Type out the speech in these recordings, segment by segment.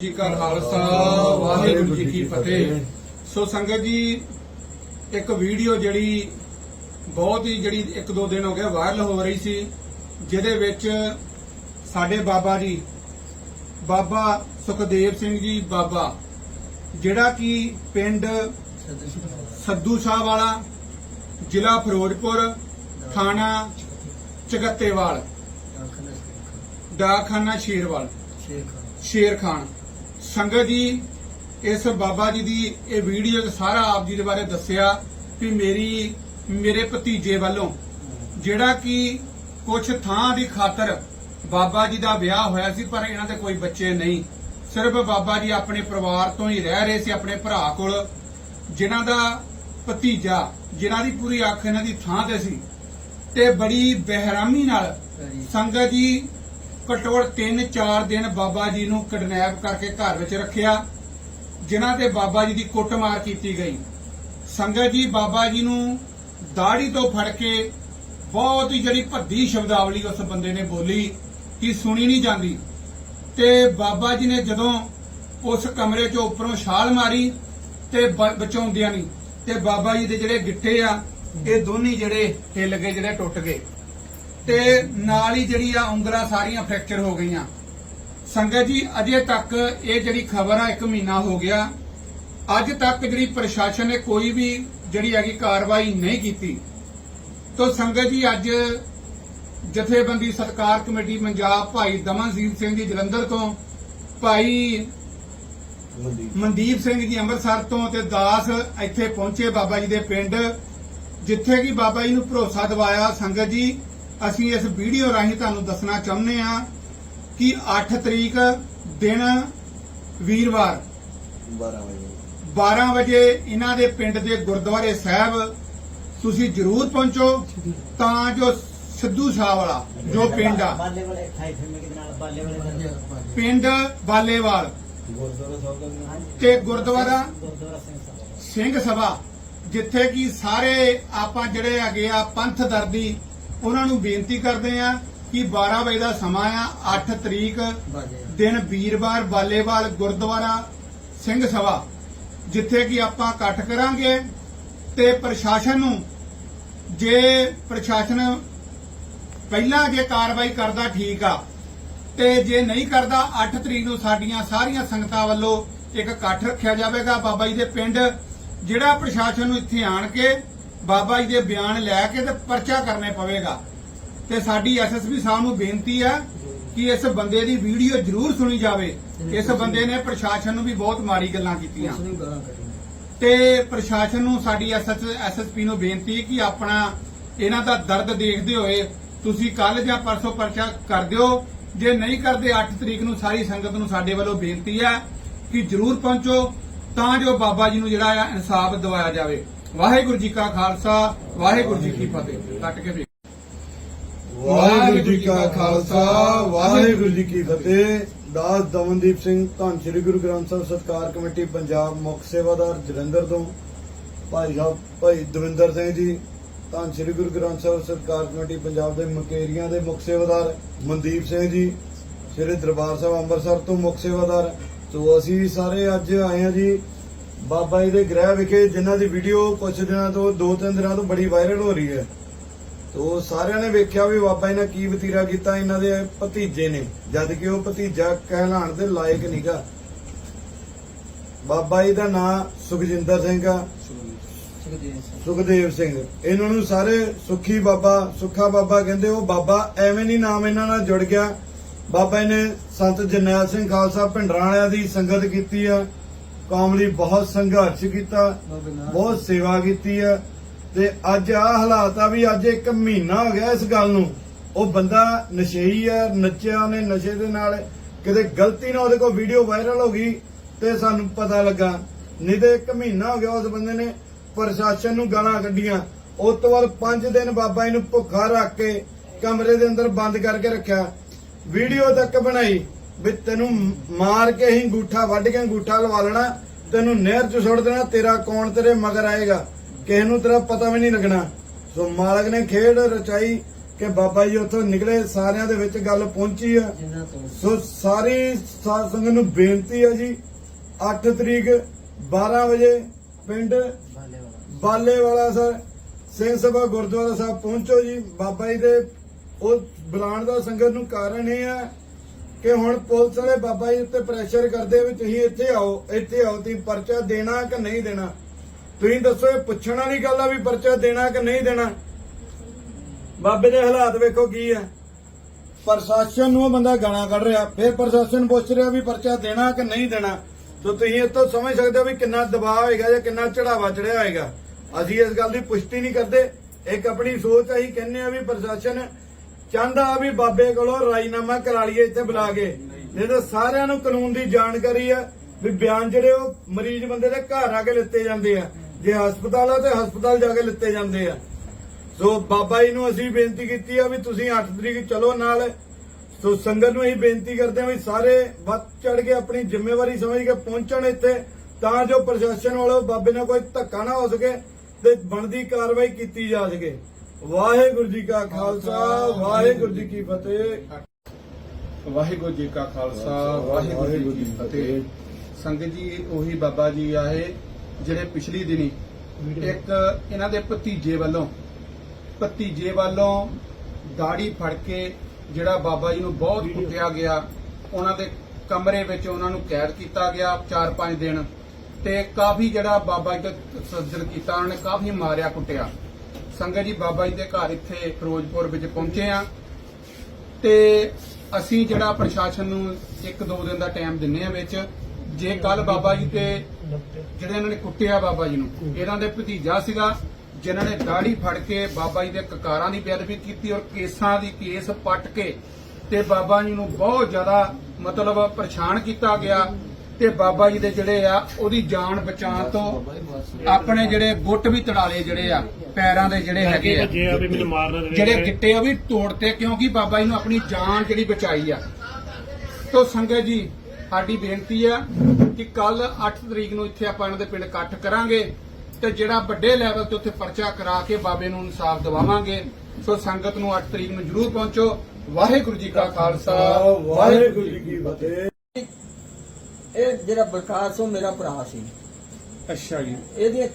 ਜੀ ਕਾ ਖਾਲਸਾ ਵਾਹਿਗੁਰੂ ਜੀ ਕੀ ਫਤਿਹ। ਸੋ ਸੰਗਤ ਜੀ ਇੱਕ ਵੀਡੀਓ ਜਿਹੜੀ ਬਹੁਤ ਹੀ ਜਿਹੜੀ ਇੱਕ ਦੋ ਦਿਨ ਹੋ ਗਏ ਵਾਇਰਲ ਹੋ ਰਹੀ ਸੀ ਜਿਹਦੇ ਵਿੱਚ ਸਾਡੇ ਬਾਬਾ ਜੀ ਬਾਬਾ ਸੁਖਦੇਵ ਸਿੰਘ ਜੀ ਬਾਬਾ ਜਿਹੜਾ ਕਿ ਪਿੰਡ ਸੱਦੂ ਸ਼ਾਹ ਵਾਲਾ ਜ਼ਿਲ੍ਹਾ ਫਿਰੋਜ਼ਪੁਰ ਥਾਣਾ ਚਗੱਤੇਵਾਲ ਡਾਕਖਾਨਾ ਸ਼ੇਰਵਾਲ ਸ਼ੇਰ ਖਾਨ ਸੰਗਤ ਜੀ ਇਸ ਬਾਬਾ ਜੀ ਦੀ ਇਹ ਵੀਡੀਓ 'ਚ ਸਾਰਾ ਆਪ ਜੀ ਦੇ ਬਾਰੇ ਦੱਸਿਆ ਵੀ ਮੇਰੀ ਮੇਰੇ ਭਤੀਜੇ ਵੱਲੋਂ ਜਿਹੜਾ ਕਿ ਕੁਝ ਥਾਂ ਦੀ ਖਾਤਰ ਬਾਬਾ ਜੀ ਦਾ ਵਿਆਹ ਹੋਇਆ ਸੀ ਪਰ ਇਹਨਾਂ ਦੇ ਕੋਈ ਬੱਚੇ ਨਹੀਂ। ਸਿਰਫ ਬਾਬਾ ਜੀ ਆਪਣੇ ਪਰਿਵਾਰ ਤੋਂ ਹੀ ਰਹਿ ਰਹੇ ਸੀ ਆਪਣੇ ਭਰਾ ਕੋਲ ਜਿਨ੍ਹਾਂ ਦਾ ਭਤੀਜਾ ਜਿਨ੍ਹਾਂ ਦੀ ਪੂਰੀ ਅੱਖ ਇਹਨਾਂ ਦੀ ਥਾਂ ਤੇ ਸੀ। ਤੇ ਬੜੀ ਬਹਿਰਾਮੀ ਨਾਲ ਸੰਗਤ ਜੀ ਘੱਟੋ ਘੱਟ 3-4 ਦਿਨ ਬਾਬਾ ਜੀ ਨੂੰ ਕਿਡਨੈਪ ਕਰਕੇ ਘਰ ਵਿੱਚ ਰੱਖਿਆ, ਜਿਨ੍ਹਾਂ ਤੇ ਬਾਬਾ ਜੀ ਦੀ ਕੁੱਟਮਾਰ ਕੀਤੀ ਗਈ। ਸੰਗਤ ਜੀ, ਬਾਬਾ ਜੀ ਨੂੰ ਦਾੜੀ ਤੋਂ ਫੜ ਕੇ ਬਹੁਤ ਹੀ ਜਿਹੜੀ ਭੱਦੀ ਸ਼ਬਦਾਵਲੀ ਉਸ ਬੰਦੇ ਨੇ ਬੋਲੀ ਕਿ ਸੁਣੀ ਨਹੀਂ ਜਾਂਦੀ। ਤੇ ਬਾਬਾ ਜੀ ਨੇ ਜਦੋਂ ਉਸ ਕਮਰੇ 'ਚੋਂ ਉੱਪਰੋਂ ਛਾਲ ਮਾਰੀ ਤੇ ਬਚਾਉਂਦਿਆਂ ਨਹੀਂ, ਤੇ ਬਾਬਾ ਜੀ ਦੇ ਜਿਹੜੇ ਗਿੱਟੇ ਆ, ਇਹ ਦੋਨੇ ਜਿਹੜੇ ਹਿੱਲ ਗਏ, ਜਿਹੜੇ ਟੁੱਟ ਗਏ। ਤੇ ਨਾਲ ਹੀ ਜਿਹੜੀ ਆ ਉਂਗਲਾਂ ਸਾਰੀਆਂ ਫ੍ਰੈਕਚਰ ਹੋ ਗਈਆਂ। ਸੰਗਤ ਜੀ ਅਜੇ ਤੱਕ ਇਹ ਜਿਹੜੀ ਖਬਰ ਆ 1 ਮਹੀਨਾ ਹੋ ਗਿਆ। ਅੱਜ ਤੱਕ ਜਿਹੜੀ ਪ੍ਰਸ਼ਾਸਨ ਨੇ ਕੋਈ ਵੀ ਜਿਹੜੀ ਹੈਗੀ ਕਾਰਵਾਈ ਨਹੀਂ ਕੀਤੀ। ਤੋਂ ਸੰਗਤ ਜੀ ਅੱਜ ਜਥੇਬੰਦੀ ਸਤਕਾਰ ਕਮੇਟੀ ਪੰਜਾਬ ਭਾਈ ਦਮਨਜੀਤ ਸਿੰਘ ਜੀ ਜਲੰਧਰ ਤੋਂ ਭਾਈ ਮਨਦੀਪ ਸਿੰਘ ਜੀ ਅੰਮ੍ਰਿਤਸਰ ਤੋਂ ਤੇ ਦਾਸ ਇੱਥੇ ਪਹੁੰਚੇ ਬਾਬਾ ਜੀ ਦੇ ਪਿੰਡ ਜਿੱਥੇ ਕਿ ਬਾਬਾ ਜੀ ਨੂੰ ਭਰੋਸਾ ਦਿਵਾਇਆ ਸੰਗਤ ਜੀ ਅਸੀਂ ਇਸ ਵੀਡੀਓ ਰਾਹੀਂ ਤੁਹਾਨੂੰ ਦੱਸਣਾ ਚਾਹੁੰਦੇ ਆ ਕਿ 8 ਤਰੀਕ ਦਿਨ ਵੀਰਵਾਰ 12 ਵਜੇ। 12 ਵਜੇ ਇਹਨਾਂ ਦੇ ਪਿੰਡ ਦੇ ਗੁਰਦੁਆਰੇ ਸਾਹਿਬ ਤੁਸੀਂ ਜ਼ਰੂਰ ਪਹੁੰਚੋ ਤਾਂ ਜੋ ਸਿੱਧੂ ਸ਼ਾਹ ਵਾਲਾ ਜੋ ਪਿੰਡ ਆ। ਬਾਲੇ ਵਾਲੇ ਖਾਈ ਫਿਰਨੇ ਕਿਤੇ ਨਾਲ? ਬਾਲੇ ਵਾਲੇ ਦਾ। ਪਿੰਡ ਬਾਲੇਵਾਲ। ਗੁਰਦੁਆਰਾ ਸਾਹਿਬ ਦਾ ਤੇ ਗੁਰਦੁਆਰਾ ਸਿੰਘ ਸਭਾ ਜਿੱਥੇ ਕਿ ਸਾਰੇ ਆਪਾਂ ਜਿਹੜੇ ਹੈਗੇ ਆ ਪੰਥ ਦਰਦੀ ਉਹਨਾਂ ਨੂੰ ਬੇਨਤੀ ਕਰਦੇ ਆ ਕਿ 12 ਵਜੇ ਦਾ ਸਮਾਂ ਆ 8 ਤਰੀਕ ਦਿਨ ਵੀਰਵਾਰ ਬਾਲੇਵਾਲ ਗੁਰਦੁਆਰਾ ਸਿੰਘ ਸਭਾ ਜਿੱਥੇ ਕਿ ਆਪਾਂ ਇਕੱਠ ਕਰਾਂਗੇ ਤੇ ਪ੍ਰਸ਼ਾਸਨ ਨੂੰ ਜੇ ਪ੍ਰਸ਼ਾਸਨ ਪਹਿਲਾਂ ਜੇ ਕਾਰਵਾਈ ਕਰਦਾ ਠੀਕ ਆ ਤੇ ਜੇ ਨਹੀਂ ਕਰਦਾ 8 ਤਰੀਕ ਨੂੰ ਸਾਡੀਆਂ ਸਾਰੀਆਂ ਸੰਗਤਾਂ ਵੱਲੋਂ ਇੱਕ ਇਕੱਠ ਰੱਖਿਆ ਜਾਵੇਗਾ। ਬਾਬਾ ਜੀ ਦੇ ਪਿੰਡ ਜਿਹੜਾ ਪ੍ਰਸ਼ਾਸਨ ਨੂੰ ਇੱਥੇ ਆਣ ਕੇ ਬਾਬਾ ਜੀ ਦੇ ਬਿਆਨ ਲੈ ਕੇ ਤੇ ਪਰਚਾ ਕਰਨੇ ਪਵੇਗਾ। ਤੇ ਸਾਡੀ ਐਸਐਸਪੀ ਸਾਹਿਬ ਨੂੰ ਬੇਨਤੀ ਹੈ ਕਿ ਇਸ ਬੰਦੇ ਦੀ ਵੀਡੀਓ ਜ਼ਰੂਰ ਸੁਣੀ ਜਾਵੇ। ਇਸ ਬੰਦੇ ਨੇ ਪ੍ਰਸ਼ਾਸਨ ਨੂੰ ਵੀ ਬਹੁਤ ਮਾੜੀ ਗੱਲਾਂ ਕੀਤੀਆਂ। ਤੇ ਪ੍ਰਸ਼ਾਸਨ ਨੂੰ ਸਾਡੀ ਐਸਐਸਪੀ ਨੂੰ ਬੇਨਤੀ ਹੈ ਕਿ ਆਪਣਾ ਇਹਨਾਂ ਦਾ ਦਰਦ ਦੇਖਦੇ ਹੋਏ ਤੁਸੀਂ ਕੱਲ ਜਾਂ ਪਰਸੋਂ ਪਰਚਾ ਕਰ ਦਿਓ। ਜੇ ਨਹੀਂ ਕਰਦੇ 8 ਤਰੀਕ ਨੂੰ ਸਾਰੀ ਸੰਗਤ ਨੂੰ ਸਾਡੇ ਵੱਲੋਂ ਬੇਨਤੀ ਹੈ ਕਿ ਜਰੂਰ ਪਹੁੰਚੋ ਤਾਂ ਜੋ ਬਾਬਾ ਜੀ ਨੂੰ ਜਿਹੜਾ ਆ ਇਨਸਾਫ ਦਿਵਾਇਆ ਜਾਵੇ। ਵਾਹਿਗੁਰੂ ਜੀ ਕਾ ਖਾਲਸਾ, ਵਾਹਿਗੁਰੂ ਜੀ ਕੀ ਫਤਿਹ। ਕੱਟ ਕੇ ਵਾਹਿਗੁਰੂ ਜੀ ਕਾ ਖਾਲਸਾ, ਵਾਹਿਗੁਰੂ ਜੀ ਕੀ ਫਤਿਹ। ਦਾਸ ਦਮਨਦੀਪ ਸਿੰਘ ਧੰਨ ਸ੍ਰੀ ਗੁਰੂ ਗ੍ਰੰਥ ਸਾਹਿਬ ਸਤਕਾਰ ਕਮੇਟੀ, ਪੰਜਾਬ ਮੁੱਖ ਸੇਵਾਦਾਰ ਜਲੰਧਰ ਤੋਂ। ਭਾਈ ਸਾਹਿਬ, ਭਾਈ ਦਵਿੰਦਰ ਸਿੰਘ ਜੀ, ਧੰਨ ਸ੍ਰੀ ਗੁਰੂ ਗ੍ਰੰਥ ਸਾਹਿਬ ਸਤਕਾਰ ਕਮੇਟੀ, ਪੰਜਾਬ ਦੇ ਮਕੇਰੀਆਂ ਦੇ ਮੁੱਖ ਸੇਵਾਦਾਰ ਮਨਦੀਪ ਸਿੰਘ ਜੀ, ਸ੍ਰੀ ਦਰਬਾਰ ਸਾਹਿਬ ਅੰਮ੍ਰਿਤਸਰ ਤੋਂ ਮੁੱਖ ਸੇਵਾਦਾਰ। ਤੋਂ ਅਸੀਂ ਸਾਰੇ ਅੱਜ ਆਏ ਹਾਂ ਜੀ। ਬਾਬਾ ਜੀ ਦੇ ਗ੍ਰਹਿ ਵਿਖੇ ਜਿਨ੍ਹਾਂ ਦੀ ਵੀਡੀਓ ਕੁਝ ਦਿਨਾਂ ਤੋਂ, ਦੋ ਤਿੰਨ ਦਿਨਾਂ ਤੋਂ ਬੜੀ ਵਾਇਰਲ ਹੋ ਰਹੀ ਹੈ। ਤੋ ਸਾਰਿਆਂ ਨੇ ਵੇਖਿਆ ਵੀ ਬਾਬਾ ਜੀ ਨੇ ਕੀ ਵਤੀਰਾ ਕੀਤਾ, ਇਹਨਾਂ ਦੇ ਭਤੀਜੇ ਨੇ। ਜਦ ਕਿ ਉਹ ਭਤੀਜਾ ਕਹਿਲਾਣ ਦੇ ਲਾਇਕ ਨਹੀਂਗਾ ਬਾਬਾ ਜੀ ਦਾ ਨਾਮ ਸੁਖਜਿੰਦਰ ਸਿੰਘ ਆ। ਸੁਖਦੇਵ ਸਿੰਘ। ਇਹਨਾਂ ਨੂੰ ਸਾਰੇ ਸੁਖੀ ਬਾਬਾ, ਸੁੱਖਾ ਬਾਬਾ ਕਹਿੰਦੇ, ਉਹ ਬਾਬਾ ਐਵੇਂ ਨਹੀਂ ਨਾਮ ਇਹਨਾਂ ਨਾਲ ਜੁੜ ਗਿਆ। ਬਾਬਾ ਜੀ ਨੇ ਸੰਤ ਜਰਨੈਲ ਸਿੰਘ ਖਾਲਸਾ ਭਿੰਡਰਾਂ ਵਾਲਿਆਂ ਦੀ ਸੰਗਤ ਕੀਤੀ ਆ। ਕੌਮ ਲਈ ਬਹੁਤ ਸੰਘਰਸ਼ ਕੀਤਾ, ਬਹੁਤ ਸੇਵਾ ਕੀਤੀ ਆ ਤੇ ਅੱਜ ਆ ਹਾਲਾਤ ਆ ਵੀ ਅੱਜ ਇੱਕ ਮਹੀਨਾ ਹੋ ਗਿਆ ਇਸ ਗੱਲ ਨੂੰ। ਉਹ ਬੰਦਾ ਨਸ਼ੇਈ ਆ ਨੱਚਿਆ ਉਹਨੇ ਨਸ਼ੇ ਦੇ ਨਾਲ, ਕਿਤੇ ਗਲਤੀ ਨਾਲ ਉਹਦੇ ਕੋਲ ਵੀਡੀਓ ਵਾਇਰਲ ਹੋ ਗਈ ਤੇ ਸਾਨੂੰ ਪਤਾ ਲੱਗਾ। ਨਹੀਂ ਤੇ ਇੱਕ ਮਹੀਨਾ ਹੋ ਗਿਆ ਉਸ ਬੰਦੇ ਨੇ ਪ੍ਰਸ਼ਾਸਨ ਨੂੰ ਗਾਲਾਂ ਕੱਢੀਆਂ। ਉਸ ਤੋਂ ਬਾਅਦ 5 ਦਿਨ ਬਾਬਾ ਜੀ ਨੂੰ ਭੁੱਖਾ ਰੱਖ ਕੇ ਕਮਰੇ ਦੇ ਅੰਦਰ ਬੰਦ ਕਰਕੇ ਰੱਖਿਆ। ਵੀਡੀਓ ਤੱਕ ਬਣਾਈ। ਵੀ ਤੈਨੂੰ ਮਾਰ ਕੇ ਹੀ ਅੰਗੂਠਾ ਵੱਢ ਕੇ ਅੰਗੂਠਾ ਲਵਾ ਲੈਣਾ ਤੈਨੂੰ ਨਹਿਰ 'ਚ ਸੁੱਟ ਦੇਣਾ ਤੇਰਾ ਕੌਣ ਤੇਰੇ ਮਗਰ ਆਏਗਾ? ਕਿਸੇ ਨੂੰ ਤੇਰਾ ਪਤਾ ਵੀ ਨਹੀਂ ਲੱਗਣਾ। ਸੋ ਮਾਲਕ ਨੇ ਖੇਡ ਰਚਾਈ ਕਿ ਬਾਬਾ ਜੀ ਉੱਥੋਂ ਨਿਕਲੇ ਸਾਰਿਆਂ ਦੇ ਵਿੱਚ ਗੱਲ ਪਹੁੰਚੀ ਆ। ਸੋ ਸਾਰੀ ਸਾਧ ਸੰਗਤ ਨੂੰ ਬੇਨਤੀ ਹੈ ਜੀ 8 ਤਰੀਕ 12 ਵਜੇ ਪਿੰਡ ਬਾਲੇ ਵਾਲਾ ਬਾਲੇ ਵਾਲਾ ਸਰ ਸਿੰਘ ਸਭਾ ਗੁਰਦੁਆਰਾ ਸਾਹਿਬ ਪਹੁੰਚੋ ਜੀ। ਬਾਬਾ ਜੀ ਦੇ ਉਹ ਬੁਲਾਉਣ ਦਾ ਸੰਗਤ ਨੂੰ ਕਾਰਨ ਇਹ ਹੈ ਕਿ ਹੁਣ ਪੁਲਿਸ ਵਾਲੇ ਬਾਬਾ ਜੀ ਉੱਤੇ ਪ੍ਰੈਸ਼ਰ ਕਰਦੇ ਵੀ ਤੁਸੀਂ ਇੱਥੇ ਆਓ ਇੱਥੇ ਆਓ, ਤੁਸੀਂ ਪਰਚਾ ਦੇਣਾ ਕਿ ਨਹੀਂ ਦੇਣਾ? ਤੁਸੀਂ ਦੱਸੋ ਇਹ ਪੁੱਛਣ ਵਾਲੀ ਗੱਲ ਆ ਵੀ ਪਰਚਾ ਦੇਣਾ ਕਿ ਨਹੀਂ ਦੇਣਾ? ਬਾਬੇ ਦੇ ਹਾਲਾਤ ਵੇਖੋ ਕੀ ਆ। ਪ੍ਰਸ਼ਾਸਨ ਨੂੰ ਬੰਦਾ ਗਾਣਾ ਕੱਢ ਰਿਹਾ। ਫਿਰ ਪ੍ਰਸ਼ਾਸਨ ਪੁੱਛ ਰਿਹਾ ਵੀ ਪਰਚਾ ਦੇਣਾ ਕਿ ਨਹੀਂ ਦੇਣਾ? ਸੋ ਤੁਸੀਂ ਇਹ ਤੋਂ ਸਮਝ ਸਕਦੇ ਹੋ ਵੀ ਕਿੰਨਾ ਦਬਾਅ ਹੋਏਗਾ ਜਾਂ ਕਿੰਨਾ ਚੜਾਵਾ ਚੜਿਆ ਹੋਏਗਾ। ਅਸੀਂ ਇਸ ਗੱਲ ਦੀ ਪੁਸ਼ਟੀ ਨਹੀਂ ਕਰਦੇ। ਇੱਕ ਆਪਣੀ ਸੋਚ ਅਸੀਂ ਕਹਿੰਦੇ ਆ ਵੀ ਪ੍ਰਸ਼ਾਸਨ ਚਾਹੁੰਦਾ ਵੀ ਬਾਬੇ ਕੋਲੋਂ ਰਾਜੀਨਾਮਾ ਕਰਾ ਲਈਏ ਇੱਥੇ ਬੁਲਾ ਕੇ। ਨਹੀਂ ਤਾਂ ਸਾਰਿਆਂ ਨੂੰ ਕਾਨੂੰਨ ਦੀ ਜਾਣਕਾਰੀ ਆ ਵੀ ਬਿਆਨ ਜਿਹੜੇ ਉਹ ਮਰੀਜ਼ ਬੰਦੇ ਦੇ ਘਰ ਆ ਕੇ ਲਿੱਤੇ ਜਾਂਦੇ ਆ। ਜੇ ਹਸਪਤਾਲ ਆ ਤੇ ਹਸਪਤਾਲ ਜਾ ਕੇ ਲਿੱਤੇ ਜਾਂਦੇ ਆ। ਸੋ ਬਾਬਾ ਜੀ ਨੂੰ ਅਸੀਂ ਬੇਨਤੀ ਕੀਤੀ ਆ ਵੀ ਤੁਸੀਂ 8 ਤਰੀਕ ਚਲੋ ਨਾਲ। ਸੋ ਸੰਗਤ ਨੂੰ ਅਸੀਂ ਬੇਨਤੀ ਕਰਦੇ ਆ ਵੀ ਸਾਰੇ ਵੱਧ ਚੜ ਕੇ ਆਪਣੀ ਜ਼ਿੰਮੇਵਾਰੀ ਸਮਝ ਕੇ ਪਹੁੰਚਣ ਇੱਥੇ, ਤਾਂ ਜੋ ਪ੍ਰਸ਼ਾਸਨ ਵਾਲੋ ਬਾਬੇ ਨਾਲ ਕੋਈ ਧੱਕਾ ਨਾ ਹੋ ਸਕੇ ਤੇ ਬਣਦੀ ਕਾਰਵਾਈ ਕੀਤੀ ਜਾ ਸਕੇ। ਵਾਹਿਗੁਰੂ ਜੀ ਕਾ ਖਾਲਸਾ ਵਾਹਿਗੁਰੂ ਜੀ ਕੀ ਫਤਿਹ। ਵਾਹਿਗੁਰੂ ਜੀ ਕਾ ਖਾਲਸਾ ਵਾਹਿਗੁਰੂ ਜੀ ਕੀ ਫਤਿਹ। ਸੰਗਤ ਜੀ ਉਹੀ ਬਾਬਾ ਜੀ ਆਏ ਜਿਹੜੇ ਪਿਛਲੀ ਦਿਨੀ ਇੱਕ ਇਹਨਾਂ ਦੇ ਭਤੀਜੇ ਵੱਲੋਂ ਭਤੀਜੇ ਵੱਲੋਂ ਦਾੜੀ ਫੜ ਕੇ ਜਿਹੜਾ ਬਾਬਾ ਜੀ ਨੂੰ ਬਹੁਤ ਕੁੱਟਿਆ ਗਿਆ ਉਹਨਾਂ ਦੇ ਕਮਰੇ ਵਿੱਚ ਉਹਨਾਂ ਨੂੰ ਕੈਦ ਕੀਤਾ ਗਿਆ 4-5 ਦਿਨ ਤੇ ਕਾਫੀ ਜਿਹੜਾ ਬਾਬਾ ਜੀ ਦਾ ਸੱਜਣ ਕੀਤਾ ਉਹਨਾਂ ਨੇ ਕਾਫੀ ਮਾਰਿਆ ਕੁੱਟਿਆ। ਸੰਗਤ ਜੀ ਬਾਬਾ ਜੀ ਦੇ ਘਰ ਇੱਥੇ ਫਿਰੋਜ਼ਪੁਰ ਵਿੱਚ ਪਹੁੰਚੇ ਆ ਤੇ ਅਸੀਂ ਜਿਹੜਾ ਪ੍ਰਸ਼ਾਸਨ ਨੂੰ ਇੱਕ ਦੋ ਦਿਨ ਦਾ ਟਾਈਮ ਦਿੰਨੇ ਆ ਵਿੱਚ, ਜੇ ਕੱਲ ਬਾਬਾ ਜੀ ਤੇ ਜਿਹੜੇ ਇਹਨਾਂ ਨੇ ਕੁੱਟਿਆ ਬਾਬਾ ਜੀ ਨੂੰ, ਇਹਨਾਂ ਦੇ ਭਤੀਜਾ ਸੀਗਾ, ਜਿਨ੍ਹਾਂ ਨੇ ਦਾੜੀ ਫੜ ਕੇ ਬਾਬਾ ਜੀ ਦੇ ਕਕਾਰਾਂ ਦੀ ਬੇਅਦਬੀ ਕੀਤੀ ਔਰ ਕੇਸਾਂ ਦੀ ਕੇਸ ਪੱਟ ਕੇ ਤੇ ਬਾਬਾ ਜੀ ਨੂੰ ਬਹੁਤ ਜ਼ਿਆਦਾ ਮਤਲਬ ਪਰੇਸ਼ਾਨ ਕੀਤਾ ਗਿਆ। ਤੇ ਬਾਬਾ ਜੀ ਦੇ ਜਿਹੜੇ ਆ ਉਹਦੀ ਜਾਨ ਬਚਾਉਣ ਤੋਂ ਆਪਣੇ ਜਿਹੜੇ ਗੁੱਟ ਵੀ ਤੜਾਲੇ ਜਿਹੜੇ ਆ ਪੈਰਾਂ ਦੇ ਜਿਹੜੇ ਹੈਗੇ ਆ। ਜੇ ਆ ਵੀ ਮੈਨੂੰ ਮਾਰਨਾ ਦੇਵੇ ਜਿਹੜੇ ਗਿੱਟੇ ਉਹ ਵੀ ਤੋੜਤੇ ਕਿਉਂਕਿ ਬਾਬਾ ਜੀ ਨੂੰ ਆਪਣੀ ਜਾਨ ਜਿਹੜੀ ਬਚਾਈ ਆ। ਤੋ ਸੰਗਤ ਜੀ ਸਾਡੀ ਬੇਨਤੀ ਆ ਕਿ ਕੱਲ 8 ਤਰੀਕ ਨੂੰ ਇੱਥੇ ਆਪਾਂ ਇਹਨਾਂ ਦੇ ਪਿੰਡ ਇਕੱਠ ਕਰਾਂਗੇ ਤੇ ਜਿਹੜਾ ਵੱਡੇ ਲੈਵਲ ਤੇ ਉੱਥੇ ਪਰਚਾ ਕਰਾ ਕੇ ਬਾਬੇ ਨੂੰ ਇਨਸਾਫ ਦਿਵਾਵਾਂਗੇ। ਸੋ ਸੰਗਤ ਨੂੰ 8 ਤਰੀਕ ਨੂੰ ਜਰੂਰ ਪਹੁੰਚੋ। ਵਾਹਿਗੁਰੂ ਜੀ ਕਾ ਖਾਲਸਾ ਵਾਹਿਗੁਰੂ ਜੀ ਕੀ ਫਤਿਹ। ਇਹ ਜਿਹੜਾ ਬਲਕਾਰ ਉਹ ਮੇਰਾ ਭਰਾ ਸੀ। ਅੱਛਾ ਜੀ। ਇਹਦੀਆਂ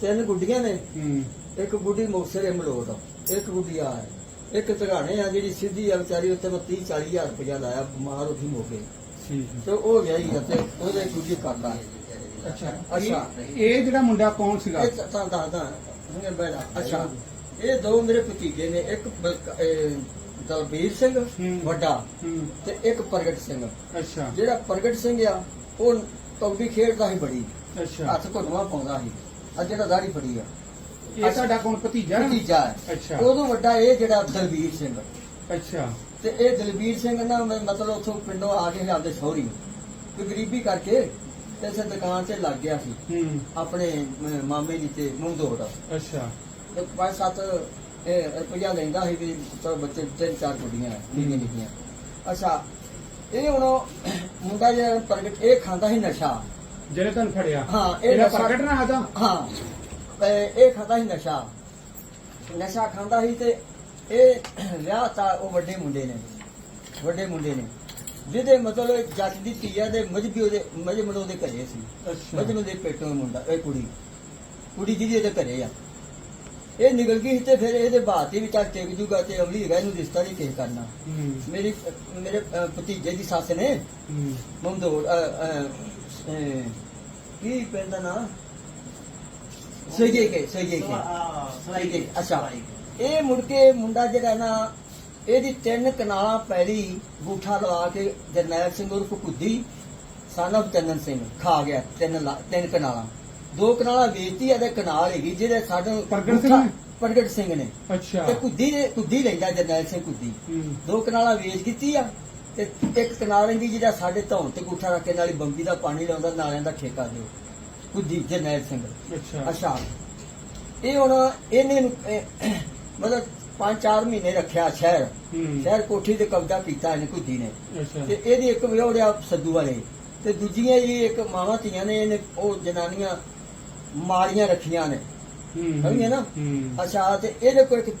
ਤਿੰਨ ਗੁੱਡੀਆਂ ਨੇ। ਹੂੰ। ਇੱਕ ਗੁੱਡੀ ਮੋਸਰੇ ਮਲੋਟ ਇੱਕ ਗੁੱਡੀ ਆ। ਇੱਕ ਤਗਾਣੇ ਆ ਜਿਹੜੀ ਸਿੱਧੀ ਆ ਵਿਚਾਰੀ ਉੱਤੇ ਮੈਂ 30 40 ਹਜ਼ਾਰ ਰੁਪਇਆ ਲਾਇਆ ਬਿਮਾਰ ਹੋ ਗਈ ਮੋਕੇ ਤੇ ਉਹ ਵਿਆਹੀ ਆ ਤੇ ਉਹਦੇ ਗੁੱਡੀ ਕਰਦਾ ਅੱਛਾ। ਅੱਛਾ। ਇਹ- ਜਿਹੜਾ ਮੁੰਡਾ ਕੌਣ ਸੀਗਾ? ਇਹ ਤਾਂ ਦੱਸਦਾ। ਅੱਛਾ। ਇਹ ਦੋ ਮੇਰੇ ਭਤੀਜੇ ਨੇ ਇੱਕ ਦਲਬੀਰ ਸਿੰਘ। ਵੱਡਾ ਹੂੰ। ਤੇ ਇੱਕ ਪ੍ਰਗਟ ਸਿੰਘ। ਅੱਛਾ। ਜਿਹੜਾ ਪ੍ਰਗਟ ਸਿੰਘ ਆ ਉਹ ਕਬੱਡੀ ਖੇਡਦਾ ਸੀ ਬੜੀ। ਅੱਛਾ। ਹੱਥ ਘੁੱਟਵਾ ਪਾਉਂਦਾ ਸੀ। ਆ ਜਿਹੜਾ ਦਾੜੀ ਫੜੀ ਆ। ਇਹ ਤੁਹਾਡਾ ਕੌਣ? ਭਤੀਜਾ ਭਤੀਜਾ ਹੈ। ਅੱਛਾ। ਉਦੋਂ ਵੱਡਾ ਇਹ ਜਿਹੜਾ ਦਲਬੀਰ ਸਿੰਘ। ਅੱਛਾ। ਤੇ ਇਹ ਦਲਬੀਰ ਸਿੰਘ ਨਾ ਮ- ਮਤਲਬ ਉੱਥੋਂ ਪਿੰਡੋਂ ਆ ਕੇ ਆਪਦੇ ਸਹੁਰੀ ਕੋਈ ਗਰੀਬੀ ਕਰਕੇ ਤੇ ਇਸੇ ਦੁਕਾਨ ਤੇ ਲੱਗ ਗਿਆ ਸੀ। ਹੂੰ। ਆਪਣੇ ਅਮ, ਮਾਮੇ ਦੀ ਤੇ ਮੁੰਦੋੜ ਅੱਛਾ। ਤੇ ਪੰਜ ਸੱਤ ਇਹ ਰੁਪਇਆ ਲੈਂਦਾ ਸੀ ਵੀ ਚਲੋ ਬੱਚੇ ਤਿੰਨ ਚਾਰ ਕੁੜੀਆਂ ਨਿੱਕੀਆਂ ਨਿੱਕੀਆਂ। ਅੱਛਾ ਇਹ ਹੁਣ ਮੁੰਡਾ ਜਿਹੜਾ ਪ੍ਰਗਟ ਇਹ ਖਾਂਦਾ ਸੀ ਨਸ਼ਾ। ਜਿਹੜੇ ਤੁਹਾਨੂੰ ਫੜਿਆ? ਹਾਂ, ਇਹ ਇਹਦਾ ਨਸ਼ਾ- ਪ੍ਰਗਟ ਨਾ ਆਦਾ ਹਾਂ ਇਹ ਇਹ ਖਾਂਦਾ ਸੀ ਨਸ਼ਾ। ਨਸ਼ਾ ਖਾਂਦਾ ਸੀ ਤੇ ਇਹ ਵਿਆਹ ਤਾਂ ਉਹ ਵੱਡੇ ਮੁੰਡੇ ਨੇ। ਵੱਡੇ ਮੁੰਡੇ ਨੇ। ਜਿਹਦੇ ਮਤਲਬ ਜੱਟ ਦੀ ਧੀਆ ਦੇ ਮਜਬੀ ਉਹਦੇ ਮਜਮੜ ਉਹਦੇ ਘਰੇ ਸੀ। ਅੱਛਾ। ਦੇ ਪੇਟੋਂ ਮੁੰਡਾ ਇਹ ਕੁੜੀ। ਕੁੜੀ ਜਿਹਦੀ ਉਹਦੇ ਘਰੇ ਆ। ਇਹ ਨਿਕਲ ਗਈ ਤੇ ਫਿਰ ਇਹਦੇ ਬਾਤ ਹੀ ਵਿਚਾਰ ਟਿਕ ਜੂਗਾ ਤੇ ਅਗਲੀ ਹੈਗਾ ਇਹਨੂੰ ਰਿਸ਼ਤਾ ਨਹੀਂ ਕਿਸੇ ਕਰਨਾ। ਮੇਰੀ ਮੇਰੇ ਭਤੀਜੇ ਦੀ ਸੱਸ ਨੇ ਹੂੰ। ਮੰਦੋੜ ਕੀ ਪੈਂਦਾ ਨਾ? ਸਹੀਏ ਕੇ ਸਹੀਏ ਕੇ। ਸਹੀ ਕੇ ਅੱਛਾ। ਇਹ ਮੁੜ ਕੇ ਮੁੰਡਾ ਜਿਹੜਾ ਨਾ ਇਹਦੀ ਤਿੰਨ ਕਨਾਲਾਂ ਪੈਲੀ ਗੂਠਾ ਲਵਾ ਕੇ ਜਰਨੈਲ ਸਿੰਘ ਉਰਫ ਕੁੱਦੀ ਸਾਨਵ ਚੰਨਨ ਸਿੰਘ ਖਾ ਗਿਆ ਤਿੰਨ ਤਿੰਨ ਕਨਾਲਾਂ। ਦੋ ਕਨਾਲਾਂ ਵੇਚਤੀ ਇਹਦੇ ਕਨਾਲ ਹੈਗੀ ਜਿਹੜੇ ਸਾਡੇ ਪ੍ਰਗਟ ਸਿੰਘ ਨੇ? ਪ੍ਰਗਟ ਸਿੰਘ ਨੇ। ਅੱਛਾ। ਤੇ ਕੁੱਦੀ ਦੇ ਕੁੱਦੀ ਲੈਂਦਾ ਜਰਨੈਲ ਸਿੰਘ ਕੁੱਦੀ। ਹੂੰ। ਦੋ ਕਨਾਲਾਂ ਵੇਚ ਦਿੱਤੀ ਆ ਤੇ ਇੱਕ ਕਨਾਲ ਰਹਿੰਦੀ ਜਿਹੜਾ ਸਾਡੇ ਧੌਣ ਤੇ ਗੁੱਠਾ ਰੱਖ ਕੇ ਨਾਲੀ ਬੰਬੀ ਦਾ ਪਾਣੀ ਲਾਉਂਦਾ ਨਾਲਿਆਂ ਦਾ ਠੇਕਾ ਦਿਓ। ਕੁੱਦੀ ਜਰਨੈਲ ਸਿੰਘ। ਅੱਛਾ। ਅੱਛਾ। ਇਹ ਹੁਣ ਇਹਨੇ ਨੂੰ, ਇਹ, ਮਤਲਬ 5-4 ਮਹੀਨੇ ਰੱਖਿਆ ਸ਼ਹਿਰ। ਹੂੰ। ਸ਼ਹਿਰ ਕੋਠੀ ਤੇ ਕਬਜ਼ਾ ਕੀਤਾ ਇਹਨੇ ਕੁੱਦੀ ਨੇ। ਅੱਛਾ। ਤੇ ਇਹਦੀ ਇੱਕ ਵਿਹੜਿਆ ਸੱਦੂ ਵਾਲੇ। ਤੇ ਦੂਜੀਆਂ ਜੀ ਇੱਕ ਮਾਵਾਂ ਧੀਆਂ ਨੇ ਇਹਨੇ ਉਹ ਜਨਾਨੀਆਂ ਮਾਰੀਆਂ ਰੱਖੀਆਂ ਨੇ। ਹੂੰ ਸਮਝੇ ਨਾ? ਅੱਛਾ ਤੇ ਇਹਦੇ ਕੋਲ ਇੱਕ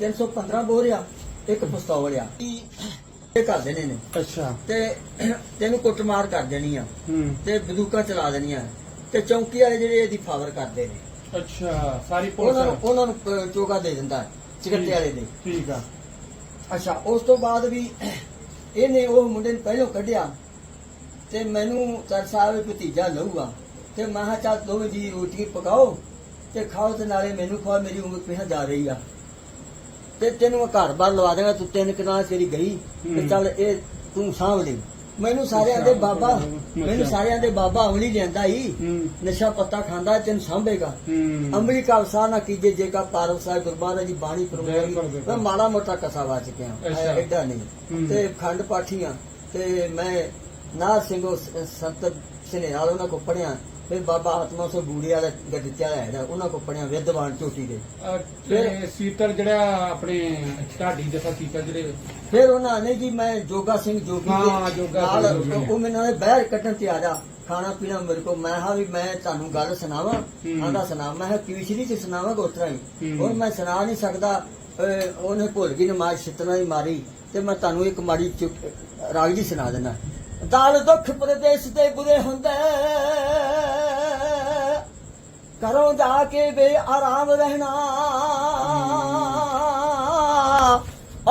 315 ਬੋਰ ਆ ਇੱਕ ਪਿਸਤੌਲ ਆ। ਇਹ ਕਰ ਦੇਣੇ ਨੇ। ਅੱਛਾ। ਤੇ ਤੈਨੂੰ ਕੁੱਟਮਾਰ ਕਰ ਦੇਣੀ ਆ। ਹੂੰ। ਤੇ ਬੰਦੂਕਾਂ ਚਲਾ ਦੇਣੀਆਂ ਤੇ ਚੌਂਕੀ ਵਾਲੇ ਜਿਹੜੇ ਇਹਦੀ ਫਾਵਰ ਕਰਦੇ ਨੇ। ਅੱਛਾ ਸਾਰੀ ਉਹਨਾਂ ਨੂੰ ਪੁਲਿਸ ਉਹਨਾਂ ਨੂੰ ਚੋਗਾ ਦੇ ਦਿੰਦਾ ਚਿਕੱਤੇ ਵਾਲੇ ਦੇ। ਠੀਕ ਆ। ਅੱਛਾ ਉਸ ਤੋਂ ਬਾਅਦ ਵੀ ਇਹਨੇ ਉਹ ਮੁੰਡੇ ਨੂੰ ਪਹਿਲੋਂ ਕੱਢਿਆ। ਤੇ ਮੈਨੂੰ ਸਰ ਸਾਹਿਬ ਭਤੀਜਾ ਲਊਗਾ। ਤੇ ਮੈਂ ਕਿਹਾ ਚੱਲ ਦੋਵੇਂ ਜੀ ਰੋਟੀ ਪਕਾਓ ਤੇ ਖਾਓ ਤੇ ਨਾਲੇ ਮੈਨੂੰ ਖਵਾ ਮੇਰੀ ਉਮਰ ਪਿਆ ਜਾ ਰਹੀ ਆ। ਤੇ ਤੈਨੂੰ ਮੈਂ ਘਰ ਬਾਰ ਲਵਾ ਦੇਗਾ ਤੂੰ ਤਿੰਨ ਕਿਨਾਂ ਤੇਰੀ ਗਈ ਤੇ। ਚੱਲ ਇਹ ਤੂੰ ਸਾਂਭ ਲਈ। ਮੈਨੂੰ ਸਾਰਿਆਂ ਦੇ ਬਾਬਾ ਮੈਨੂੰ ਸਾਰਿਆਂ ਦੇ ਬਾਬਾ ਅਮਲੀ ਲੈਂਦਾ ਹੀ। ਨਸ਼ਾ ਪੱਤਾ ਖਾਂਦਾ ਤੈਨੂੰ ਸਾਂਭੇਗਾ। ਅੰਮ੍ਰਿਤ ਕਾ ਅਵਸਾਰ ਨਾ ਕੀਜੇ ਜੇ ਕਾ ਪਾਰਵ ਸਾਹਿਬ ਗੁਰਬਾਣੀ ਦੀ ਬਾਣੀ ਬਿਲਕੁਲ। ਮੈਂ ਮਾੜਾ ਮੋਟਾ ਕਸਾ ਵਾਚ ਕੇ ਆ। ਐਡਾ। ਨਹੀਂ। ਤੇ ਖੰਡ ਪਾਠੀਆਂ ਤੇ ਮੈਂ ਨਾਥ ਸਿੰਘ ਸੰਤ ਸਨੇਹਾਲ ਉਹਨਾਂ ਕੋ ਪੜਿਆ ਫਿਰ ਬਾਬਾ ਆਤਮਾ ਸੋ ਬੂੜੀ ਵਾਲਾ ਗੱਡਿਆ ਹੈ ਉਹਨਾਂ ਕੋ ਪੜਿਆ ਵਿਦਵਾਨ ਚੋਟੀ ਦੇ। ਤੇ ਸੀਤਲ ਜਿਹੜਾ ਆਪਣੇ ਢਾਡੀ ਜਸਾ ਸੀਤਲ ਜਿਹੜੇ ਫਿਰ ਉਹਨਾਂ ਨੇ ਜੀ ਮੈਂ ਜੋਗਾ ਸਿੰਘ ਜੋਗੀ ਹਾਂ, ਜੋਗਾ ਨਾਲ। ਉਹ ਮੈਨੂੰ ਨੇ ਬਹਿਰ ਕੱਢਣ ਤੇ ਆ ਜਾ ਖਾਣਾ ਪੀਣਾ ਮੇਰੇ ਕੋ ਮੈਂ ਹਾਂ ਵੀ ਮੈਂ ਤੁਹਾਨੂੰ ਗੱਲ ਸੁਣਾਵਾਂ। ਆਂਦਾ ਸੁਣਾ ਮੈਂ ਕਿਵਿਸ਼ਰੀ ਚ ਸੁਣਾਵਾਂ ਗੋਤਰਾ ਹੀ। ਹੁਣ ਮੈਂ ਸੁਣਾ ਨਹੀਂ ਸਕਦਾ। ਉਹਨੇ ਭੁੱਲ ਗਈ ਨਮਾਜ਼ ਛਿੱਤਣਾ ਹੀ ਮਾਰੀ ਤੇ ਮੈਂ ਤੁਹਾਨੂੰ ਇੱਕ ਮਾੜੀ ਰਾਗ ਜੀ ਸੁਣਾ ਦੇਣਾ ਦਾਲ ਦੁੱਖ ਪ੍ਰਦੇਸ਼ ਦੇ ਬੁਰੇ ਹੁੰਦੇ। ਘਰੋਂ ਜਾ ਕੇ ਬੇ ਆਰਾਮ ਰਹਿਣਾ।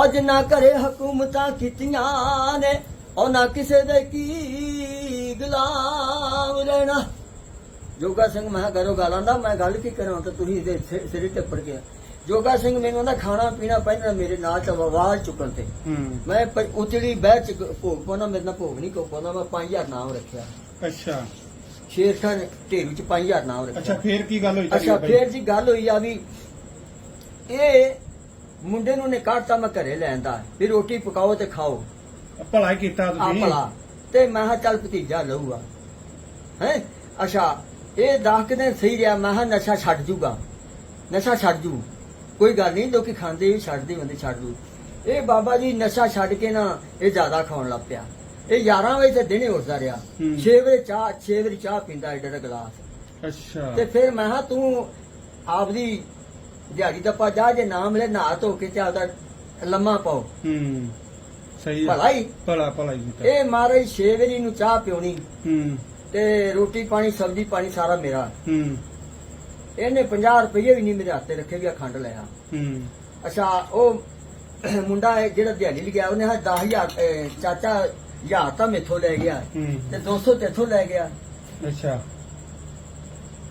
ਅੱਜ ਨਾ ਘਰੇ ਹਕੂਮਤਾਂ ਕੀਤੀਆਂ ਨੇ ਉਹਨਾਂ ਕਿਸੇ ਦੇ ਕੀ ਗੁਲਾਮ ਰਹਿਣਾ। ਜੋਗਾ ਸਿੰਘ ਮੈਂ ਕਰੋ ਗਾਲਾਂ ਦਾ ਮੈਂ ਗੱਲ ਕੀ ਕਰਾਂ ਤਾਂ ਤੁਸੀਂ ਇਹਦੇ ਸਿਰੇ ਟੱਪੜ ਗਿਆ ਜੋਗਾ ਸਿੰਘ ਮੈਨੂੰ ਕਹਿੰਦਾ ਖਾਣਾ ਪੀਣਾ ਪਹਿਲਾਂ ਮੇਰੇ ਨਾਲ ਚ ਆਵਾਜ਼ ਚੁੱਕਣ ਤੇ। ਮੈਂ ਉਤਲੀ ਬਹਿ ਚ ਭੋਗ ਪਾਉਣਾ ਮੇਰੇ ਨਾਲ ਭੋਗ ਨਹੀਂ ਕੋ ਪਾਉਂਦਾ ਮੈਂ 5000 ਨਾਮ ਰੱਖਿਆ। ਅੱਛਾ। ਸ਼ੇਰ ਖਾਨ ਢੇਰੂ ਚ 5000 ਨਾਮ ਰੱਖਿਆ। ਅੱਛਾ ਫੇਰ ਕੀ ਗੱਲ ਹੋਈ ਤੁਹਾਡੀ ਅੱਛਾ ਬਾਈ? ਫੇਰ ਜੀ ਗੱਲ ਹੋਈ ਆ ਵੀ ਇਹ ਮੁੰਡੇ ਨੂੰ ਨੇ ਕੱਢਤਾ ਮੈਂ ਘਰੇ ਲੈਂਦਾ ਵੀ ਰੋਟੀ ਪਕਾਓ ਤੇ ਖਾਓ। ਭਲਾ ਕੀਤਾ ਆ ਤੁਸੀਂ। ਭਲਾ। ਤੇ ਮੈਂ ਕਿਹਾ ਚੱਲ ਭਤੀਜਾ ਲਊਗਾ। ਹੈ? ਅੱਛਾ ਇਹ ਦਸ ਕੁ ਦਿਨ ਸਹੀ ਰਿਹਾ। ਮੈਂ ਕਿਹਾ ਨਸ਼ਾ ਛੱਡ ਜੂਗਾ। ਨਸ਼ਾ ਛੱਡ ਜੂ। ਕੋਈ ਗੱਲ ਨਹੀਂ ਲੋਕੀ ਖਾਂਦੇ ਵੀ ਛੱਡਦੇ ਹੁੰਦੇ ਛੱਡ ਜੂ। ਇਹ ਬਾਬਾ ਜੀ ਨਸ਼ਾ ਛੱਡ ਕੇ ਨਾ ਇਹ ਜ਼ਿਆਦਾ ਖਾਣ ਲੱਗ ਪਿਆ। ਇਹ 11 ਵਜੇ ਤੇ ਦਿਨੇ ਉੱਠਦਾ ਰਿਹਾ। ਹੂੰ। 6 ਵਜੇ ਚਾਹ 6 ਵਜੇ ਚਾਹ ਪੀਂਦਾ ਏਡਾ ਦਾ ਗਲਾਸ। ਅੱਛਾ। ਤੇ ਫਿਰ ਮੈਂ ਕਿਹਾ ਤੂੰ ਆਪਦੀ ਦਿਹਾੜੀ ਦਾ ਪਾ ਜਾ ਜੇ ਨਾ ਮਿਲੇ ਨਹਾ ਧੋ ਕੇ ਤੇ ਆਪਦਾ ਲੰਮਾ ਪਾਓ। ਹੂੰ। ਸਹੀ ਭਲਾ ਭਲਾ ਹੀ ਕੀਤਾ। ਇਹ ਮਹਾਰਾਜ ਛੇ ਵਜੇ ਨੂੰ ਚਾਹ ਪਿਉਣੀ। ਹੂੰ। ਤੇ ਰੋਟੀ ਪਾਣੀ ਸਬਜ਼ੀ ਪਾਣੀ ਸਾਰਾ ਮੇਰਾ। ਹੂੰ। ਇਹਨੇ 50 ਰੁਪਏ ਵੀ ਨਹੀਂ ਮੇਰੇ ਹੱਥੇ ਰੱਖੇ ਵੀ ਅਖੰਡ ਲਿਆ ਹੂੰ। ਅੱਛਾ ਉਹ ਮੁੰਡਾ ਹੈ ਜਿਹੜਾ ਦਿਹਾੜੀ ਲਿਆ ਉਹਨੇ ਹਾਂ 10000 ਚਾਚਾ ਹਜ਼ਾਰ ਤਾਂ ਮੇਥੋਂ ਲੈ ਗਿਆ। ਹੂੰ। ਤੇ 200 ਤੇਥੋਂ ਲੈ ਗਿਆ। ਅੱਛਾ।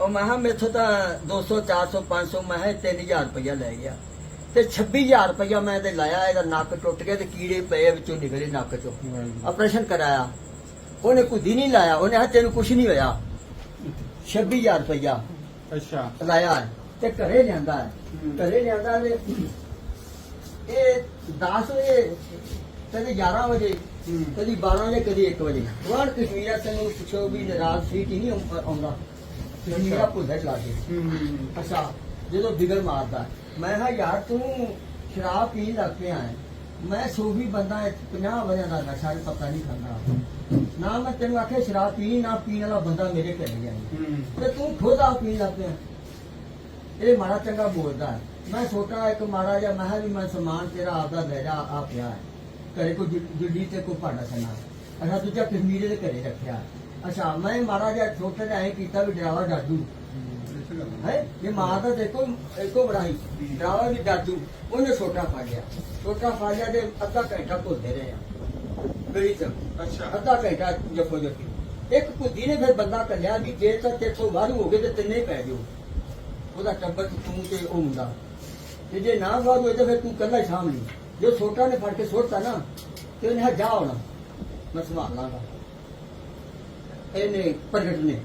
ਉਹ ਮੈਂ ਕਿਹਾ ਮੇਥੋਂ ਤਾਂ 200 400 500 ਮੈਂ ਕਿਹਾ 3000 ਰੁਪਇਆ ਲੈ ਗਿਆ। ਤੇ 26000 ਰੁਪਇਆ ਮੈਂ ਤੇ ਲਾਇਆ ਇਹਦਾ ਨੱਕ ਟੁੱਟ ਗਿਆ ਤੇ ਕੀੜੇ ਪਏ ਵਿੱਚੋਂ ਨਿਕਲੇ ਨੱਕ ਚੋਂ। ਆਪਰੇਸ਼ਨ ਕਰਾਇਆ। ਉਹਨੇ ਕੁਦੀ ਨਹੀਂ ਲਾਇਆ। ਉਹਨੇ ਹਾਂ ਤੈਨੂੰ ਕੁਝ ਨਹੀਂ ਹੋਇਆ। 26000 ਰੁਪਇਆ ਅੱਛਾ। ਲਾਇਆ ਹੈ ਤੇ ਘਰੇ ਲਿਆਂਦਾ ਹੈ। ਹੂੰ। ਘਰੇ ਲਿਆਂਦਾ ਤੇ ਇਹ 10 ਵਜੇ ਕਦੇ 11 ਵਜੇ ਹੂੰ। ਕਦੀ 12 ਵਜੇ, ਕਦੀ 1 ਵਜੇ। ਵਾਰ ਕਸ਼ਮੀਰਾ ਸਿੰਘ ਨੂੰ ਪੁੱਛੋ ਵੀ ਨਾਰਾਜ਼ ਸੀ ਕਿ ਨਹੀਂ ਆਉਂਦਾ। ਕਸ਼ਮੀਰਾ ਭੁੱਲਦਾ ਚਲਾ ਕੇ। ਅੱਛਾ, ਜਦੋਂ ਬਿਗਲ ਮਾਰਦਾ। ਮੈਂ ਕਿਹਾ, ਯਾਰ, ਤੂੰ ਸ਼ਰਾਬ ਪੀਣ ਲੱਗ ਪਿਆ ਹੈ। ਮੈਂ ਸੂਫੀ ਬੰਦਾ 50 ਵਜੇ ਦਾ ਨਸ਼ਾ ਪਤਾ ਨਹੀਂ ਖਾਂਦਾ। ਨਾ ਮੈਂ ਤੈਨੂੰ ਆਖਿਆ, ਸ਼ਰਾਬ ਪੀਣੀ ਨਾ ਪੀਣ ਵਾਲਾ ਬੰਦਾ ਮੇਰੇ ਘਰੇ ਜਾਏ ਤੇ ਤੂੰ ਖੁਦ ਆ ਪੀਣ ਲੱਗ ਪਿਆ। ਇਹ ਮਾੜਾ ਚੰਗਾ ਬੋਲਦਾ ਮੈਂ ਛੋਟਾ ਇੱਕ ਮਾੜਾ ਜਿਹਾ, ਮੈਂ ਕਿਹਾ ਵੀ ਮੈਂ ਸਮਾਨ ਤੇਰਾ ਆਪਦਾ ਲੈ ਜਾ ਆ ਪਿਆ ਹੈ। ਘਰੇ ਕੋਈ ਜੁ- ਜੁੱਡੀ ਤੇ ਕੋਈ ਭਾਂਡਾ ਛੰਨਾ। ਅੱਛਾ ਦੂਜਾ ਕਸ਼ਮੀਰੇ ਦੇ ਘਰੇ ਰੱਖਿਆ। ਅੱਛਾ ਮੈਂ ਮਾੜਾ ਜਿਹਾ ਛੋਟਾ ਜਿਹਾ ਐ ਕੀਤਾ ਵੀ ਡਰਾਵਾ ਡਾਡੂ ਹੈ? ਇਹ ਮਾਰਦਾ ਤੇ ਇੱਕੋ ਇੱਕੋ ਬੜਾਈ ਡਰਾਵਾ ਵੀ ਡਾਡੂ ਉਹਨੇ ਛੋਟਾ ਫੜ ਲਿਆ। ਛੋਟਾ ਫੜ ਲਿਆ ਤੇ ਅੱਧਾ ਘੰਟਾ ਘੁਲਦੇ ਰਹੇ ਆ। ਗਲੀ। ਚ ਅੱਛਾ। ਅੱਧਾ ਘੰਟਾ ਜੱਫੋ ਜੱਫੀ। ਇੱਕ ਕੁੱਦੀ ਨੇ ਫਿਰ ਬੰਦਾ ਕੱਲਿਆ ਵੀ ਜੇ ਤਾਂ ਤੇਥੋਂ ਬਾਹਰ ਹੋ ਗਏ ਤੇ ਤਿੰਨੇ ਹੀ ਪੈ ਜਾਓ। ਉਹਦਾ ਟੱਬਰ ਤੂੰ ਤੇ ਉਹ ਮੁੰਡਾ ਤੇ ਜੇ ਨਾ ਬਾਹਰ ਹੋਏ ਤਾਂ ਫਿਰ ਤੂੰ ਕੱਲਾ ਹੀ ਲਈ। ਜੋ ਛੋਟਾ ਨੇ ਫੜ ਕੇ ਸੁੱਟਤਾ ਨਾ ਤੇ ਉਹਨੇ ਕਿਹਾ ਜਾ ਹੁਣ। ਮੈਂ ਸੰਭਾਲ ਲਾਂਗਾ। ਇਹਨੇ ਪ੍ਰਗਟ ਨੇ।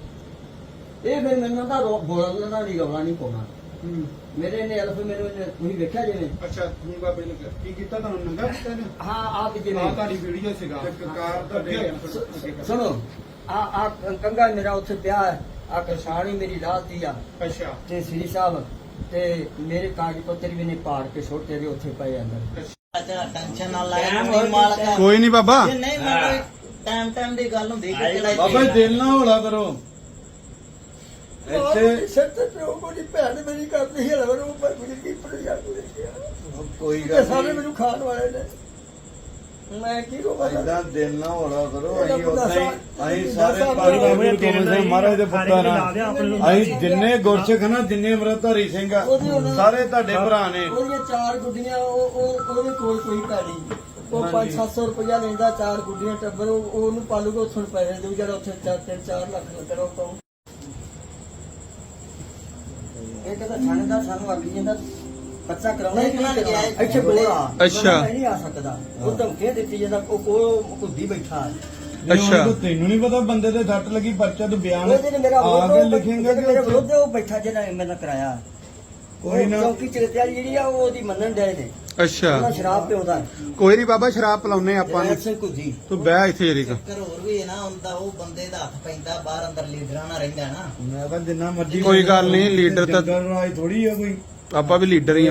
ਇਹ ਫਿਰ ਮੈਨੂੰ ਤਾਂ ਬੋਲਣ ਦਾ ਨਹੀਂ ਰੌਲਾ ਨਹੀਂ ਪਾਉਣਾ। ਹੂੰ। ਮੇਰੇ ਨੇ ਅਲਫ ਮੈਨੂੰ ਇਹਨੇ ਤੁਸੀਂ ਵੇਖਿਆ ਜਿਵੇਂ? ਅੱਛਾ ਤੂੰ ਬਾਬੇ ਨੇ ਕੀ ਕੀਤਾ ਤੁਹਾਨੂੰ ਨੰਗਾ ਕੀਤਾ ਨੇ ਹਾਂ ਆਪ ਜਿਵੇਂ। ਆ ਤੁਹਾਡੀ ਵੀਡੀਓ ਸੀਗਾ। ਕਾਰ ਤੁਹਾਡੇ ਸੁ- ਸੁਣੋ ਆ ਆ ਕੰਗਾ ਮੇਰਾ ਉੱਥੇ ਪਿਆ ਹੈ। ਆ ਕਸ਼ਾਣੀ ਮੇਰੀ ਲਾਤੀ ਆ। ਅੱਛਾ। ਤੇ ਸ੍ਰੀ ਸਾਹਿਬ ਤੇ ਮੇਰੇ ਕਾਗਜ਼ ਪੱਤਰ ਵੀ ਨੇ ਪਾੜ ਕੇ ਛੋਟੇ ਦੇ ਉੱਥੇ ਪਏ ਅੰਦਰ। ਅੱਛਾ ਟੈਨਸ਼ਨ ਨਾ ਲੈ ਕੋਈ ਮਾਲਕ ਕੋਈ ਨਹੀਂ ਬਾਬਾ। ਇਹ ਨਹੀਂ ਮੈਂ ਟਾਈਮ ਟਾਈਮ ਦੀ ਗੱਲ ਹੁੰਦੀ ਕਿ ਜਿਹੜਾ ਬਾਬਾ ਦਿਲ ਨਾ ਹੌਲਾ ਕਰੋ। ਇੱਥੇ ਸਿਰ ਤੇ ਪਿਓ ਕੋਲ ਭੈਣ ਮੇਰੀ ਕਰਦੀ ਹੈ ਲਵਰ ਉਹ ਪਰ ਮੇਰੀ ਕੀ ਪੜਿਆ ਕੋਈ ਇਹ ਗੱਲ ਸਾਰੇ ਮੈਨੂੰ ਖਾਣ ਵਾਲੇ ਨੇ। ਮੈਂ ਕੀ ਰੋਵਾਂ ਇਦਾਂ ਦਿਲ ਨਾ ਹੋਣਾ ਕਰੋ ਅਸੀਂ ਉਦਾਂ ਹੀ ਅਸੀਂ ਸਾਰੇ ਪਾਣੀ ਮਹਾਰਾਜ ਦੇ ਪੁੱਤਰ ਆ ਅਸੀਂ ਜਿੰਨੇ ਗੁਰਸਿੱਖ ਨਾ ਜਿੰਨੇ ਅੰਮ੍ਰਿਤਧਾਰੀ ਸਿੰਘ ਆ ਸਾਰੇ ਤੁਹਾਡੇ ਭਰਾ ਨੇ। ਉਹਦੀਆਂ ਚਾਰ ਗੁੱਡੀਆਂ ਉਹ ਉਹ ਉਹਦੇ ਕੋਲ ਕੋਈ ਪੈਣੀ ਉਹ 5-700 ਰੁਪਇਆ ਲੈਂਦਾ ਚਾਰ ਗੁੱਡੀਆਂ ਟੱਬਰ ਉਹ ਉਹ ਉਹਨੂੰ ਪਾਲੂਗਾ ਉੱਥੋਂ ਪੈਸੇ ਦੇਊ ਜਿਹੜਾ ਉੱਥੇ 3-4 ਲੱਖ ਲੱਗਣਾ ਤੋਂ ਇਹ ਕਹਿੰਦਾ ਥਾਣੇਦਾਰ ਸਾਨੂੰ ਆਖੀ ਜਾਂਦਾ। ਬੱਚਾ ਕਰਾਉਣਾ ਹੀ ਨਹੀਂ ਕਰਾਉਣਾ ਇੱਥੇ ਕੋਲ ਆ ਅੱਛਾ। ਮੈਂ ਨਹੀਂ ਆ ਸਕਦਾ। ਉਹ ਧਮਕੀਆਂ ਦਿੱਤੀ ਜਾਂਦਾ ਉਹ ਕੋਲ ਕੁੱਦੀ ਬੈਠਾ ਹੈ। ਨਹੀਂ, ਅੱਛਾ। ਉਹਨੂੰ ਤੈਨੂੰ ਨਹੀਂ ਪਤਾ ਬੰਦੇ ਦੇ ਸੱਟ ਲੱਗੀ ਪਰਚਾ ਤੂੰ ਬਿਆਨ ਉਹ ਜਿਹੜੇ ਮੇਰਾ ਆ ਕੇ ਵਿਰੋਧ ਲਿਖੇਂਗਾ ਜਿਹੜੇ ਕਿ ਮੇਰੇ ਉੱਥੇ- ਵਿਰੋਧ ਉਹ ਬੈਠਾ ਜਿਹੜਾ ਮੈਂ ਨਾ ਕਰਾਇਆ। ਕੋਈ ਨਾ। ਚੌਕੀ ਚਿਰਤੇ ਵਾਲੀ ਜਿਹੜੀ ਆ ਉਹ ਉਹਦੀ ਮੰਨਣ ਦੇ ਨੇ। ਅੱਛਾ। ਉਹਨਾਂ ਸ਼ਰਾਬ ਪਿਉਂਦਾ ਕੋਈ ਨਹੀਂ ਬਾਬਾ ਸ਼ਰਾਬ ਪਿਲਾਉਨੇ ਆਪਾਂ ਨੂੰ ਜਰਨੈਲ ਸਿੰਘ ਕੁੱਦੀ ਤੂੰ ਬਹਿ ਇੱਥੇ ਜਰੀ ਚੱਕਰ ਹੋਰ ਵੀ ਹੈ ਨਾ ਹੁੰਦਾ ਉਹ ਬੰਦੇ ਦਾ ਹੱਥ ਪੈਂਦਾ ਬਾਹਰ ਅੰਦਰ ਲੀਡਰਾਂ ਨਾਲ ਰਹਿੰਦਾ ਨਾ। ਮੈਂ ਤਾਂ ਜਿੰਨਾ ਮਰਜ਼ੀ ਕੋਈ ਗੱਲ ਨਹੀਂ, ਲੀਡਰ ਤਾਂ- ਥੋੜੀ ਆ ਕੋਈ। ਆਪਾਂ ਵੀ ਲੀਡਰ ਹੀ